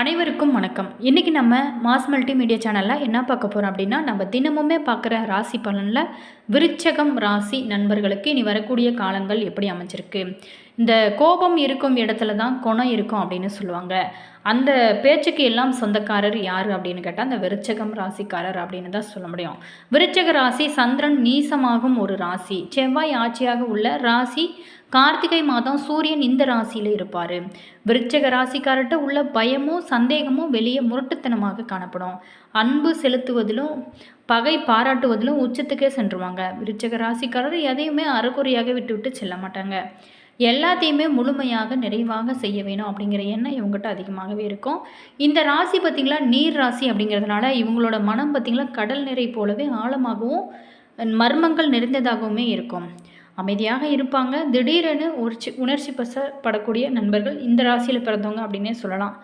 அனைவருக்கும் வணக்கம். இன்றைக்கி நம்ம மாஸ் மல்டிமீடியா சேனலில் என்ன பார்க்க போகிறோம் அப்படின்னா நம்ம தினமுமே பார்க்குற ராசி பலனில் விருச்சகம் ராசி நண்பர்களுக்கு இனி வரக்கூடிய காலங்கள் எப்படி அமைஞ்சிருக்கு? இந்த கோபம் இருக்கும் இடத்துல தான் குணம் இருக்கும் அப்படின்னு சொல்லுவாங்க. அந்த பேச்சுக்கு எல்லாம் சொந்தக்காரர் யார் அப்படின்னு கேட்டால் அந்த விருச்சகம் ராசிக்காரர் அப்படின்னு தான் சொல்ல முடியும். விருச்சக ராசி சந்திரன் நீசமாகும் ஒரு ராசி. செவ்வாய் ஆட்சியாக உள்ள ராசி கார்த்திகை மாதம் சூரியன் இந்த ராசியில் இருப்பார். விருச்சக ராசிக்காரர்கிட்ட உள்ள பயமும் சந்தேகமும் வெளியே முரட்டுத்தனமாக காணப்படும். அன்பு செலுத்துவதிலும் பகை பாராட்டுவதிலும் உச்சத்துக்கே சென்றுவாங்க. விருச்சக ராசிக்காரர் எதையுமே அறகுறையாக விட்டு விட்டு செல்ல மாட்டாங்க. எல்லாத்தையுமே முழுமையாக நிறைவாக செய்ய வேணும் அப்படிங்கிற எண்ணம் இவங்ககிட்ட அதிகமாகவே இருக்கும். இந்த ராசி பார்த்திங்களா நீர் ராசி அப்படிங்கிறதுனால இவங்களோட மனம் பார்த்திங்களா கடல் நிறை போலவே ஆழமாகவும் மர்மங்கள் நிறைந்ததாகவுமே இருக்கும். அமைதியாக இருப்பாங்க. திடீரென உணர்ச்சி உணர்ச்சி பசப்படக்கூடிய நண்பர்கள் இந்த ராசியில் பிறந்தவங்க அப்படின்னே சொல்லலாம்.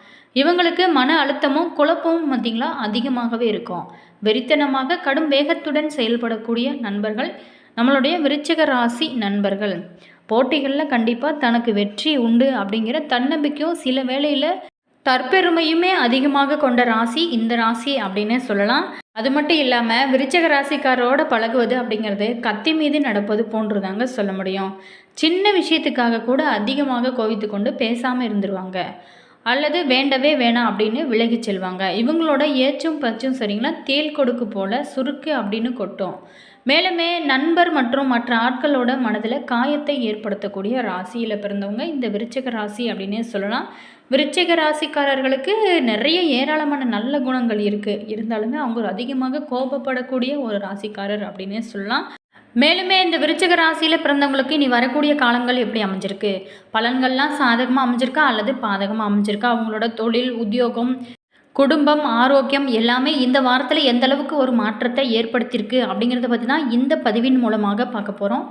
இவங்களுக்கு மன அழுத்தமும் குழப்பமும் பார்த்திங்களா அதிகமாகவே இருக்கும். வெறித்தனமாக கடும் வேகத்துடன் செயல்படக்கூடிய நண்பர்கள் நம்மளுடைய விருச்சிக ராசி நண்பர்கள். போட்டிகளில் கண்டிப்பாக தனக்கு வெற்றி உண்டு அப்படிங்கிற தன்னம்பிக்கையும் சில வேளையில் தற்பெருமையுமே அதிகமாக கொண்ட ராசி இந்த ராசி அப்படின்னே சொல்லலாம். அது மட்டும் இல்லாமல் விருச்சக ராசிக்காரோட பழகுவது அப்படிங்கிறது கத்தி மீது நடப்பது போன்றுதாங்க சொல்ல முடியும். சின்ன விஷயத்துக்காக கூட அதிகமாக கோவித்து கொண்டு பேசாமல் இருந்துருவாங்க. அல்லது வேண்டவே வேணாம் அப்படின்னு விலகி செல்வாங்க. இவங்களோட ஏச்சும் பச்சும் சரிங்களா? தேல் கொடுக்கு போல் சுருக்கு அப்படின்னு கொட்டும். மேலுமே நண்பர் மற்றும் மற்ற ஆட்களோட மனதில் காயத்தை ஏற்படுத்தக்கூடிய ராசியில் பிறந்தவங்க இந்த விருச்சக ராசி அப்படின்னே சொல்லலாம். விருச்சிக ராசிக்காரர்களுக்கு நிறைய ஏராளமான நல்ல குணங்கள் இருக்குது இருந்தாலுமே அவங்க அதிகமாக கோபப்படக்கூடிய ஒரு ராசிக்காரர் அப்படின்னே சொல்லலாம். மேலுமே இந்த விருச்சிக ராசியில் பிறந்தவங்களுக்கு இனி வரக்கூடிய காலங்கள் எப்படி அமைஞ்சிருக்கு? பலன்கள்லாம் சாதகமாக அமைஞ்சிருக்கா? அல்லது பாதகமாக அமைஞ்சிருக்கா? அவங்களோட தொழில் உத்தியோகம் குடும்பம் ஆரோக்கியம் எல்லாமே இந்த வாரத்தில் எந்த அளவுக்கு ஒரு மாற்றத்தை ஏற்படுத்தியிருக்கு அப்படிங்கிறத பற்றி தான் இந்த பதிவின் மூலமாக பார்க்க போகிறோம்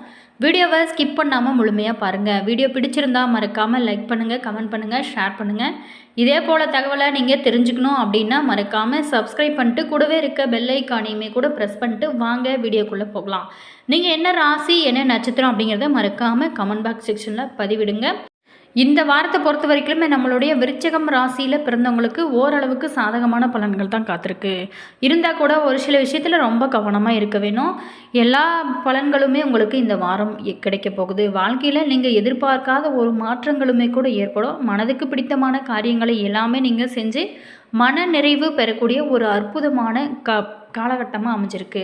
வீடியோவை ஸ்கிப் பண்ணாமல் முழுமையாக பாருங்கள் வீடியோ பிடிச்சிருந்தா மறக்காமல் லைக் பண்ணுங்கள் கமெண்ட் பண்ணுங்கள் ஷேர் பண்ணுங்கள் இதே போல் தகவலை நீங்கள் தெரிஞ்சுக்கணும் அப்படின்னா மறக்காமல் சப்ஸ்கிரைப் பண்ணிட்டு கூடவே இருக்க பெல் ஐக்கானையுமே கூட ப்ரெஸ் பண்ணிட்டு வாங்க வீடியோக்குள்ளே போகலாம். நீங்கள் என்ன ராசி என்ன நட்சத்திரம் அப்படிங்கிறத மறக்காமல் கமெண்ட் பாக்ஸ் செக்ஷனில் பதிவிடுங்க. இந்த வாரத்தை பொறுத்த வரைக்குமே நம்மளுடைய விருச்சகம் ராசியில் பிறந்தவங்களுக்கு ஓரளவுக்கு சாதகமான பலன்கள் தான் காத்திருக்கு. இருந்தால் கூட ஒரு சில விஷயத்தில் ரொம்ப கவனமாக இருக்க வேணும். எல்லா பலன்களுமே உங்களுக்கு இந்த வாரம் கிடைக்க போகுது. வாழ்க்கையில் நீங்கள் எதிர்பார்க்காத ஒரு மாற்றங்களுமே கூட ஏற்படும். மனதுக்கு பிடித்தமான காரியங்களை எல்லாமே நீங்கள் செஞ்சு மன நிறைவு பெறக்கூடிய ஒரு அற்புதமான க காலகட்டமாக அமைஞ்சிருக்கு.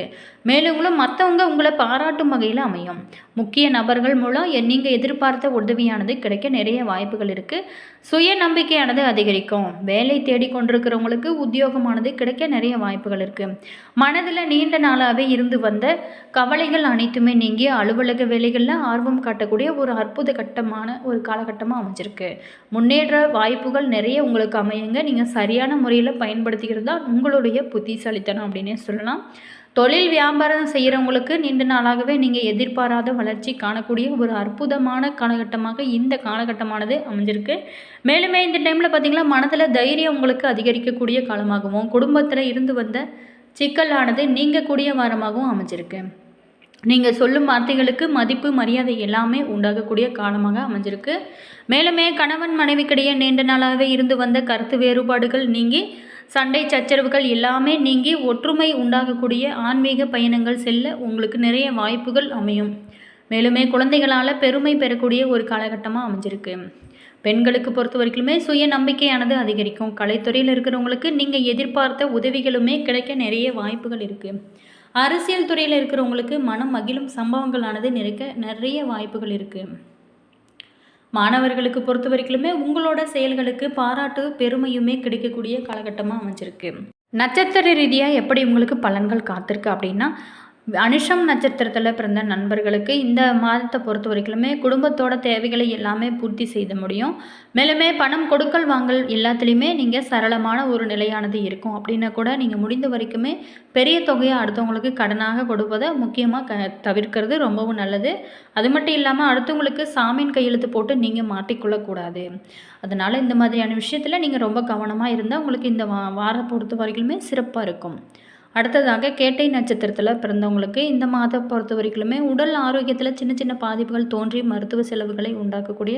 மேலும் மற்றவங்க உங்களை பாராட்டும் வகையில் அமையும். முக்கிய நபர்கள் மூலம் நீங்கள் எதிர்பார்த்த உதவியானது கிடைக்க நிறைய வாய்ப்புகள் இருக்குது சுய நம்பிக்கையானது அதிகரிக்கும். வேலை தேடி கொண்டிருக்கிறவங்களுக்கு உத்தியோகமானது கிடைக்க நிறைய வாய்ப்புகள் இருக்குது மனதில் நீண்ட நாளாகவே இருந்து வந்த கவலைகள் அனைத்துமே நீங்கி அலுவலக வேலைகளில் ஆர்வம் காட்டக்கூடிய ஒரு அற்புத கட்டமான ஒரு காலகட்டமாக அமைஞ்சிருக்கு. முன்னேற்ற வாய்ப்புகள் நிறைய உங்களுக்கு அமையுங்க. நீங்கள் சரியான முறையில் பயன்படுத்திக்கிறது தான் உங்களுடைய புத்திசாலித்தனம் அப்படின்னே சொல்லலாம். தொழில் வியாபாரம் செய்கிறவங்களுக்கு நீண்ட நாளாகவே நீங்கள் எதிர்பாராத வளர்ச்சி காணக்கூடிய ஒரு அற்புதமான காலகட்டமாக இந்த காலகட்டமானது அமைஞ்சிருக்கு. மேலுமே இந்த டைமில் பார்த்திங்கன்னா மனதில் தைரியம் உங்களுக்கு அதிகரிக்கக்கூடிய காலமாகவும் குடும்பத்தில் இருந்து வந்த சிக்கலானது நீங்கக்கூடிய வாரமாகவும் அமைஞ்சிருக்கு. நீங்கள் சொல்லும் வார்த்தைகளுக்கு மதிப்பு மரியாதை எல்லாமே உண்டாகக்கூடிய காலமாக அமைஞ்சிருக்கு. மேலுமே கணவன் மனைவிக்கிடையே நீண்ட நாளாகவே இருந்து வந்த கருத்து வேறுபாடுகள் நீங்கி சண்டை சச்சரவுகள் எல்லாமே நீங்கி ஒற்றுமை உண்டாகக்கூடிய ஆன்மீக பயணங்கள் செல்ல உங்களுக்கு நிறைய வாய்ப்புகள் அமையும். மேலுமே குழந்தைகளால் பெருமை பெறக்கூடிய ஒரு காலகட்டமாக அமைஞ்சிருக்கு. பெண்களுக்கு பொறுத்த வரைக்குமே சுய நம்பிக்கையானது அதிகரிக்கும். கலைத்துறையில் இருக்கிறவங்களுக்கு நீங்கள் எதிர்பார்த்த உதவிகளுமே கிடைக்க நிறைய வாய்ப்புகள் இருக்குது அரசியல் துறையில் இருக்கிறவங்களுக்கு மனம் மகிழும் சம்பவங்களானது நிறைக்க நிறைய வாய்ப்புகள் இருக்குது மாணவர்களுக்கு பொறுத்த வரைக்குமே உங்களோட செயல்களுக்கு பாராட்டு பெருமையுமே கிடைக்கக்கூடிய காலகட்டமாக அமைஞ்சிருக்கு. நட்சத்திர ரீதியாக எப்படி உங்களுக்கு பலன்கள் காத்திருக்கு அப்படின்னா அனுஷம் நட்சத்திரத்தில் பிறந்த நண்பர்களுக்கு இந்த மாதத்தை பொறுத்த வரைக்குமே குடும்பத்தோட தேவைகளை எல்லாமே பூர்த்தி செய்த முடியும். மேலுமே பணம் கொடுக்கல் வாங்கல் எல்லாத்துலேயுமே நீங்கள் சரளமான ஒரு நிலையானது இருக்கும். அப்படின்னா கூட நீங்கள் முடிந்த வரைக்குமே பெரிய தொகையை அடுத்தவங்களுக்கு கடனாக கொடுப்பதை முக்கியமாக க தவிர்க்கிறது ரொம்பவும் நல்லது. அது மட்டும் இல்லாமல் அடுத்தவங்களுக்கு சாமியின் கையெழுத்து போட்டு நீங்கள் மாட்டிக்கொள்ளக்கூடாது அதனால் இந்த மாதிரியான விஷயத்தில் நீங்கள் ரொம்ப கவனமாக இருந்தால் உங்களுக்கு இந்த வா வாரம் பொறுத்த வரைக்குமே சிறப்பாக இருக்கும். அடுத்ததாக கேட்டை நட்சத்திரத்தில் பிறந்தவங்களுக்கு இந்த மாதம் பொறுத்த வரைக்குமே உடல் ஆரோக்கியத்தில் சின்ன சின்ன பாதிப்புகள் தோன்றி மருத்துவ செலவுகளை உண்டாக்கக்கூடிய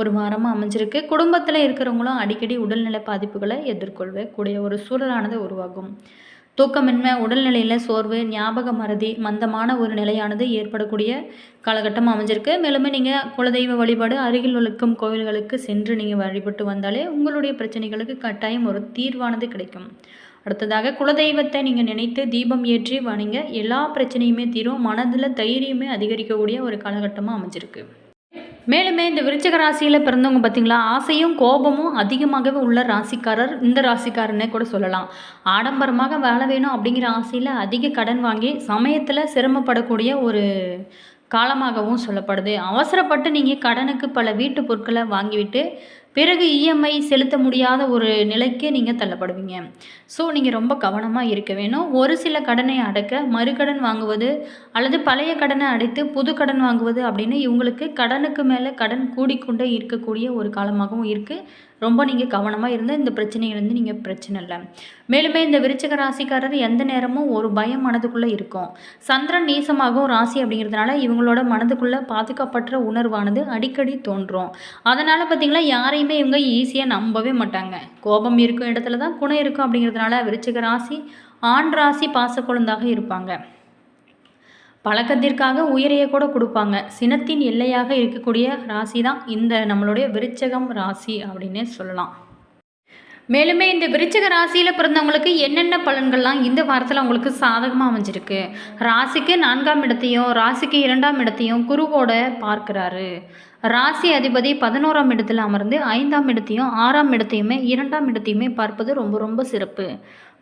ஒரு வாரமாக அமைஞ்சிருக்கு. குடும்பத்தில் இருக்கிறவங்களும் அடிக்கடி உடல்நல பாதிப்புகளை எதிர்கொள்ளக்கூடிய ஒரு சூழலானது உருவாகும். தூக்கமின்மை உடல்நிலையில் சோர்வு ஞாபக மறதி மந்தமான ஒரு நிலையானது ஏற்படக்கூடிய காலகட்டம் அமைஞ்சிருக்கு. மேலுமே நீங்கள் குலதெய்வ வழிபாடு அருகில் இருக்கும் கோவில்களுக்கு சென்று நீங்கள் வழிபட்டு வந்தாலே உங்களுடைய பிரச்சனைகளுக்கு கட்டாயம் ஒரு தீர்வானது கிடைக்கும். அடுத்ததாக குலதெய்வத்தை நீங்கள் நினைத்து தீபம் ஏற்றி வணங்க எல்லா பிரச்சனையுமே தீரும். மனதில் தைரியமே அதிகரிக்கக்கூடிய ஒரு காலகட்டமாக அமைஞ்சிருக்கு. மேலுமே இந்த விருச்சக ராசியில் பிறந்தவங்க பார்த்தீங்களா ஆசையும் கோபமும் அதிகமாகவே உள்ள ராசிக்காரர் இந்த ராசிக்காரனே கூட சொல்லலாம். ஆடம்பரமாக வேலை வேணும் அப்படிங்கிற ஆசையில் அதிக கடன் வாங்கி சமயத்தில் சிரமப்படக்கூடிய ஒரு காலமாகவும் சொல்லப்படுது. அவசரப்பட்டு நீங்கள் கடனுக்கு பல வீட்டு பொருட்களை வாங்கிவிட்டு பிறகு இஎம்ஐ செலுத்த முடியாத ஒரு நிலைக்கு நீங்கள் தள்ளப்படுவீங்க. ஸோ நீங்கள் ரொம்ப கவனமாக இருக்க வேணும். ஒரு சில கடனை அடைக்க மறுகடன் வாங்குவது அல்லது பழைய கடனை அடைத்து புது கடன் வாங்குவது அப்படின்னு இவங்களுக்கு கடனுக்கு மேலே கடன் கூடிக்கொண்டே இருக்கக்கூடிய ஒரு காலமாகவும் இருக்குது ரொம்ப நீங்கள் கவனமாக இருந்தால் இந்த பிரச்சனையிலேருந்து நீங்கள் பிரச்சனை இல்லை. மேலுமே இந்த விருச்சக ராசிக்காரர் எந்த நேரமும் ஒரு பயம் மனதுக்குள்ளே இருக்கும். சந்திரன் நீசமாகவும் ராசி அப்படிங்கிறதுனால இவங்களோட மனதுக்குள்ளே பாதுகாப்பற்ற உணர்வானது அடிக்கடி தோன்றும். அதனால் பார்த்திங்களா யாரையுமே இவங்க ஈஸியாக நம்பவே மாட்டாங்க. கோபம் இருக்கும் இடத்துல தான் குணம் இருக்கும் அப்படிங்கிறதுனால விருச்சக ராசி ஆண் ராசி பாசக்குழந்தாக இருப்பாங்க. பழக்கத்திற்காக உயிரையை கூட கொடுப்பாங்க. சினத்தின் எல்லையாக இருக்கக்கூடிய ராசி தான் இந்த நம்மளுடைய விருச்சகம் ராசி அப்படின்னே சொல்லலாம். மேலுமே இந்த விருச்சிக ராசியில் பிறந்தவங்களுக்கு என்னென்ன பலன்கள்லாம் இந்த வாரத்தில் அவங்களுக்கு சாதகமாக அமைஞ்சிருக்கு? ராசிக்கு நான்காம் இடத்தையும் ராசிக்கு இரண்டாம் இடத்தையும் குருவோட பார்க்குறாரு. ராசி அதிபதி பதினோராம் இடத்துல அமர்ந்து ஐந்தாம் இடத்தையும் ஆறாம் இடத்தையுமே இரண்டாம் இடத்தையுமே பார்ப்பது ரொம்ப ரொம்ப சிறப்பு.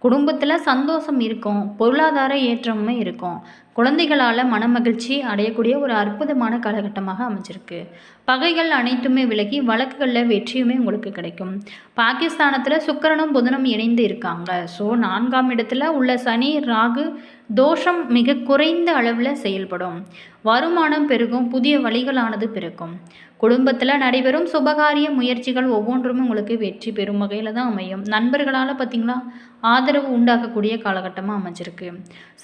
குடும்பத்தில் சந்தோஷம் இருக்கும் பொருளாதார ஏற்றமுமே இருக்கும். குழந்தைகளால் மனமகிழ்ச்சி அடையக்கூடிய ஒரு அற்புதமான காலகட்டமாக அமைஞ்சிருக்கு. பகைகள் அனைத்துமே விலகி வழக்குகளில் வெற்றியுமே உங்களுக்கு கிடைக்கும். பாகிஸ்தானத்தில் சுக்கரனும் புதனும் இணைந்து இருக்காங்க. ஸோ நான்காம் இடத்துல உள்ள சனி ராகு தோஷம் மிக குறைந்த அளவில் செயல்படும். வருமானம் பெருகும் புதிய வழிகளானது பிறக்கும். குடும்பத்தில் நடைபெறும் சுபகாரிய முயற்சிகள் ஒவ்வொன்றும் உங்களுக்கு வெற்றி பெறும் வகையில் தான் அமையும். நண்பர்களால் பார்த்திங்களா ஆதரவு உண்டாக்கக்கூடிய காலகட்டமாக அமைஞ்சிருக்கு.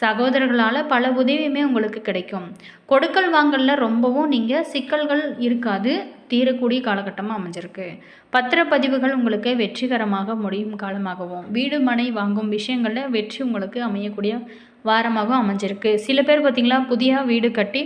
சகோதரர்களால் பல உதவியுமே உங்களுக்கு கிடைக்கும். கொடுக்கல் வாங்கலில் ரொம்பவும் நீங்கள் சிக்கல்கள் இருக்காது தீரக்கூடிய காலகட்டமாக அமைஞ்சிருக்கு. பத்திரப்பதிவுகள் உங்களுக்கு வெற்றிகரமாக முடியும் காலமாகவும். வீடு மனை வாங்கும் விஷயங்களில் வெற்றி உங்களுக்கு அமையக்கூடிய வாரமாகவும் அமைஞ்சிருக்கு. சில பேர் பார்த்திங்களா புதிய வீடு கட்டி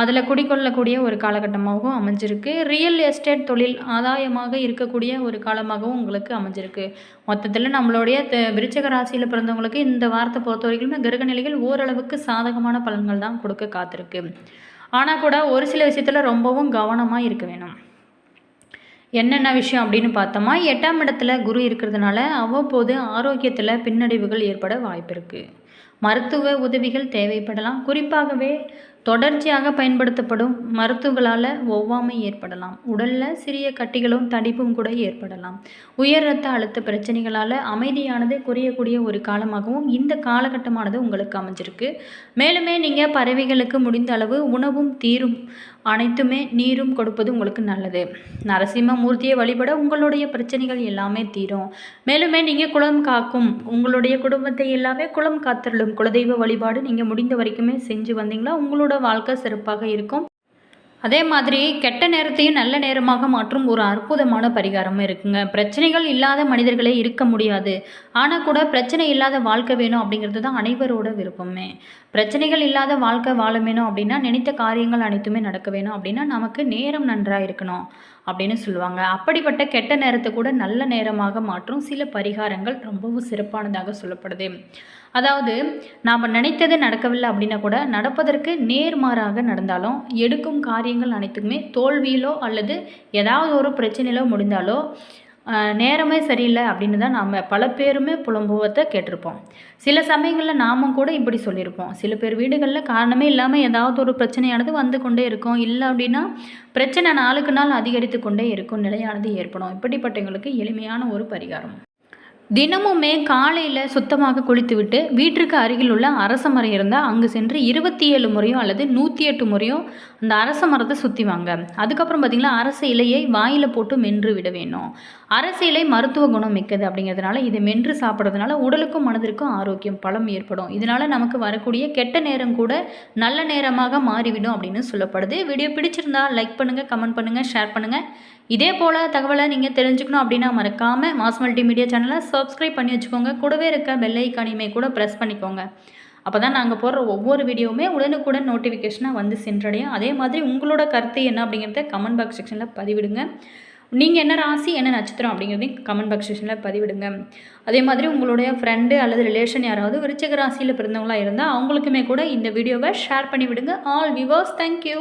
அதில் குடிக்கொள்ளக்கூடிய ஒரு காலகட்டமாகவும் அமைஞ்சிருக்கு. ரியல் எஸ்டேட் தொழில் ஆதாயமாக இருக்கக்கூடிய ஒரு காலமாகவும் உங்களுக்கு அமைஞ்சிருக்கு. மொத்தத்தில் நம்மளுடைய விருச்சக ராசியில் பிறந்தவங்களுக்கு இந்த வாரத்தை பொறுத்த வரைக்கும் கிரகநிலைகள் ஓரளவுக்கு சாதகமான பலன்கள் தான் கொடுக்க காத்திருக்கு. ஆனால் கூட ஒரு சில விஷயத்தில் ரொம்பவும் கவனமாக இருக்க வேணும். என்னென்ன விஷயம் அப்படின்னு பார்த்தோமா எட்டாம் இடத்துல குரு இருக்கிறதுனால அவ்வப்போது ஆரோக்கியத்தில் பின்னடைவுகள் ஏற்பட வாய்ப்பு இருக்குது மருத்துவ உதவிகள் தேவைப்படலாம். குறிப்பாகவே தொடர்ச்சியாக பயன்படுத்தப்படும் மருத்துவங்களால் ஒவ்வாமை ஏற்படலாம். உடலில் சிறிய கட்டிகளும் தடிப்பும் கூட ஏற்படலாம். உயர் ரத்த அழுத்த பிரச்சனைகளால் அமைதியானது குறையக்கூடிய ஒரு காலமாகவும் இந்த காலகட்டமானது உங்களுக்கு அமைஞ்சிருக்கு. மேலுமே நீங்கள் பறவைகளுக்கு முடிந்த அளவு உணவும் தீரும் அனைத்துமே நீரும் கொடுப்பது உங்களுக்கு நல்லது. நரசிம்ம மூர்த்தியை வழிபட உங்களுடைய பிரச்சனைகள் எல்லாமே தீரும். மேலுமே நீங்கள் குளம் காக்கும். உங்களுடைய குடும்பத்தை எல்லாமே குளம் காத்தருளும். குலதெய்வ வழிபாடு நீங்கள் முடிந்த வரைக்குமே செஞ்சு வந்தீங்களா உங்களோட வாழ்க்கை சிறப்பாக இருக்கும். அதே மாதிரி கெட்ட நேரத்தையும் நல்ல நேரமாக மாற்றும் ஒரு அற்புதமான பரிகாரமும் இருக்குங்க. பிரச்சனைகள் இல்லாத மனிதர்களே இருக்க முடியாது. ஆனால் கூட பிரச்சனை இல்லாத வாழ்க்கை வேணும் அப்படிங்கிறது தான் அனைவரோட விருப்பமே. பிரச்சனைகள் இல்லாத வாழ்க்கை வாழ வேணும் அப்படின்னா நினைத்த காரியங்கள் அனைத்துமே நடக்க வேணும் அப்படின்னா நமக்கு நேரம் நன்றாக இருக்கணும் அப்படின்னு சொல்லுவாங்க. அப்படிப்பட்ட கெட்ட நேரத்தை கூட நல்ல நேரமாக மாற்றும் சில பரிகாரங்கள் ரொம்பவும் சிறப்பானதாக சொல்லப்படுது. அதாவது நாம் நினைத்தது நடக்கவில்லை அப்படின்னா கூட நடப்பதற்கு நேர்மாறாக நடந்தாலும் எடுக்கும் காரியங்கள் அனைத்துக்குமே தோல்வியிலோ அல்லது ஏதாவது ஒரு பிரச்சனையிலோ முடிந்தாலோ நேரமே சரியில்லை அப்படின்னு தான் நாம் பல பேருமே புலம்புவத்தை கேட்டிருப்போம். சில சமயங்களில் நாமும் கூட இப்படி சொல்லியிருப்போம். சில பேர் வீடுகளில் காரணமே இல்லாமல் ஏதாவது ஒரு பிரச்சனையானது வந்து கொண்டே இருக்கும். இல்லை அப்படின்னா பிரச்சனை நாளுக்கு நாள் அதிகரித்து கொண்டே இருக்கும். நிலையானது ஏற்படும். இப்படிப்பட்டவங்களுக்கு எளிமையான ஒரு பரிகாரம். தினமுமே காலையில் சுத்தமாக குளித்துவிட்டு வீட்டிற்கு அருகில் உள்ள அரச மரம் இருந்தால் அங்கு சென்று இருபத்தி ஏழு முறையோ அல்லது நூற்றி எட்டு முறையோ அந்த அரச மரத்தை சுற்றி வாங்க. அதுக்கப்புறம் பார்த்திங்களா அரச இலையை வாயில் போட்டு மென்று விட வேணும். அரசியலை மருத்துவ குணம் மிக்கது அப்படிங்கிறதுனால இதை மென்று சாப்பிட்றதுனால உடலுக்கும் மனதிற்கும் ஆரோக்கியம் பலம் ஏற்படும். இதனால் நமக்கு வரக்கூடிய கெட்ட நேரம் கூட நல்ல நேரமாக மாறிவிடும் அப்படின்னு சொல்லப்படுது. வீடியோ பிடிச்சிருந்தா லைக் பண்ணுங்கள் கமெண்ட் பண்ணுங்கள் ஷேர் பண்ணுங்கள் இதே போல் தகவலை நீங்கள் தெரிஞ்சுக்கணும் அப்படின்னா மறக்காமல் மாஸ் மல்டி மீடியா சேனலை சப்ஸ்கிரைப் பண்ணி வச்சுக்கோங்க. கூடவே இருக்க பெல் ஐக்கானையுமே கூட ப்ரெஸ் பண்ணிக்கோங்க. அப்போ தான் நாங்கள் போடுற ஒவ்வொரு வீடியோவுமே உடனுக்குடன் நோட்டிஃபிகேஷனாக வந்து சென்றடையும். அதே மாதிரி உங்களோட கருத்து என்ன அப்படிங்கிறத கமெண்ட் பாக்ஸ் செக்ஷனில் பதிவிடுங்க. நீங்கள் என்ன ராசி என்ன நட்சத்திரம் அப்படிங்கிறதையும் கமெண்ட் பாக்ஸ் செக்ஷனில் பதிவிடுங்க. அதே மாதிரி உங்களுடைய ஃப்ரெண்டு அல்லது ரிலேஷன் யாராவது விருச்சக ராசியில் பிறந்தவங்களாக இருந்தால் அவங்களுக்குமே கூட இந்த வீடியோவை ஷேர் பண்ணிவிடுங்க. All viewers thank you